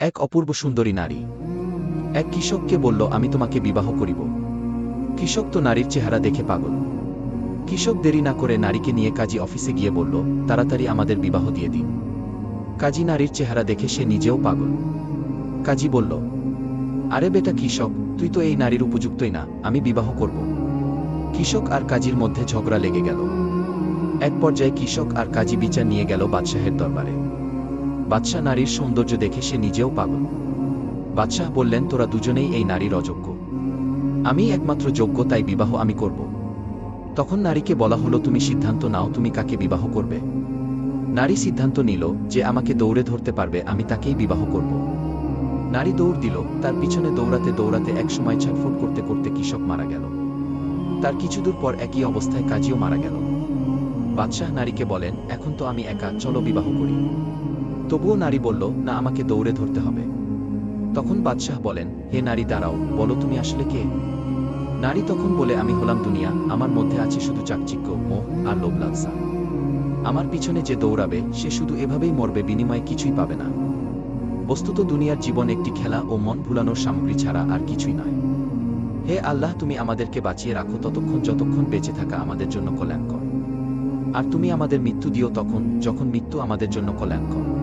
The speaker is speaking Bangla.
এক অপূর্ব সুন্দরী নারী। এক কৃষককে বলল, আমি তোমাকে বিবাহ করিব। কৃষক তো নারীর চেহারা দেখে পাগল। কৃষক দেরি না করে নারীকে নিয়ে কাজী অফিসে গিয়ে বলল, তাড়াতাড়ি আমাদের বিবাহ দিয়ে দিন। কাজী নারীর চেহারা দেখে সে নিজেও পাগল। কাজী বলল, আরে বেটা কৃষক, তুই তো এই নারীর উপযুক্তই না, আমি বিবাহ করব। কৃষক আর কাজীর মধ্যে ঝগড়া লেগে গেল। এক পর্যায়ে কৃষক আর কাজী বিচার নিয়ে গেল বাদশাহের দরবারে। বাদশাহ নারীর সৌন্দর্য দেখে সে নিজেও পাগল। বাদশাহ বললেন, তোরা দুজনেই এই নারীর অযোগ্য। আমি একমাত্র যোগ্য, তাই বিবাহ আমি করব। তখন নারীকে বলা হলো, তুমি সিদ্ধান্ত নাও, তুমি কাকে বিবাহ করবে? নারী সিদ্ধান্ত নিল, যে আমাকে দৌড়ে ধরতে পারবে, আমি তাকেই বিবাহ করব। নারী দৌড় দিল, তার পিছনে দৌড়াতে দৌড়াতে একসময় ছটফট করতে করতে কৃষক মারা গেল। তার কিছু দূর পর একই অবস্থায় কাজীও মারা গেল। বাদশাহ নারীকে বলেন, এখন তো আমি একা, চলো বিবাহ করি। তবুও নারী বলল, না, আমাকে দৌড়ে ধরতে হবে। তখন বাদশাহ বলেন, হে নারী, দাঁড়াও, বলো তুমি আসলে কে? নারী তখন বলে, আমি হলাম দুনিয়া, আমার মধ্যে আছে শুধু চাকচিক্য, মোহ আর লোভ আমার পিছনে যে দৌড়াবে, সে শুধু এভাবেই মরবে, বিনিময়ে কিছুই পাবে না। বস্তুত দুনিয়ার জীবন একটি খেলা ও মন ভুলানোর সামগ্রী ছাড়া আর কিছুই নয়। হে আল্লাহ, তুমি আমাদেরকে বাঁচিয়ে রাখো, ততক্ষণ যতক্ষণ বেঁচে থাকা আমাদের জন্য কল্যাণকর। আর তুমি আমাদের মৃত্যু দিও তখন, যখন মৃত্যু আমাদের জন্য কল্যাণকর।